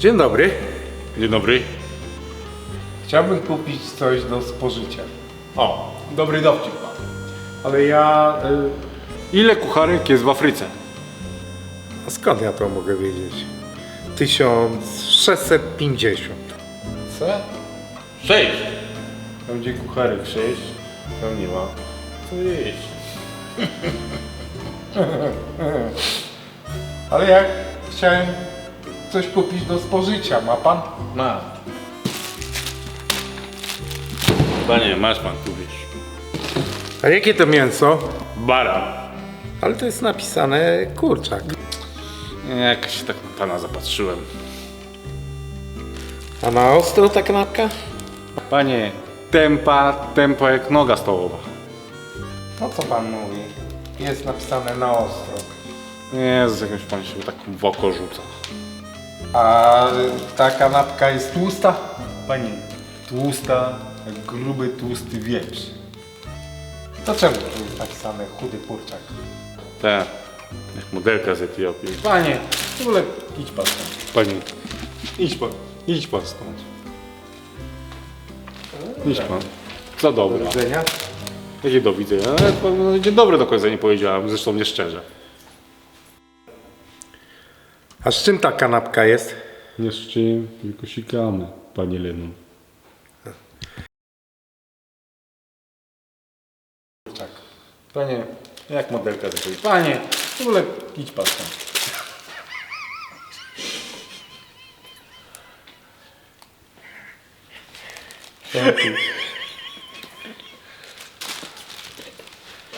Dzień dobry. Dzień dobry. Chciałbym kupić coś do spożycia. O, dobry dowcip mam. Ale ja... Y, Ile kucharek jest w Afryce? a skąd ja to mogę wiedzieć? 1650. Co? Sześć. Tam gdzie kucharek 6, tam nie ma. Co jeść? Ale ja chciałem coś kupić do spożycia. Ma pan? Ma. Panie, masz pan tu wiesz. A jakie to mięso? Bara. Ale to jest napisane kurczak. Jak się tak na pana zapatrzyłem. A na ostro ta kanapka? Panie, tempa, tempo jak noga stołowa. No co pan mówi? Jest napisane na ostro. Nie, z jakimś pan się tak w oko rzuca. A ta kanapka jest tłusta? Panie, tłusta, jak gruby, tłusty wieprz. To czemu tu jest napisane chudy kurczak? Te, jak modelka z Etiopii. Panie, w ogóle idź pan stąd. Panie, idź pan, idź pan stąd. Idź pan. Za Do dobra. widzenia. Jakie do widzenia? Pan no, dzień dobry do końca nie powiedziałem, zresztą nie szczerze. A z czym ta kanapka jest? Nie z czym, tylko sikamy, panie Lenu. Kurczak. Panie, jak modelka z Etiopii. Panie, w ogóle idź pan stąd. Dzięki.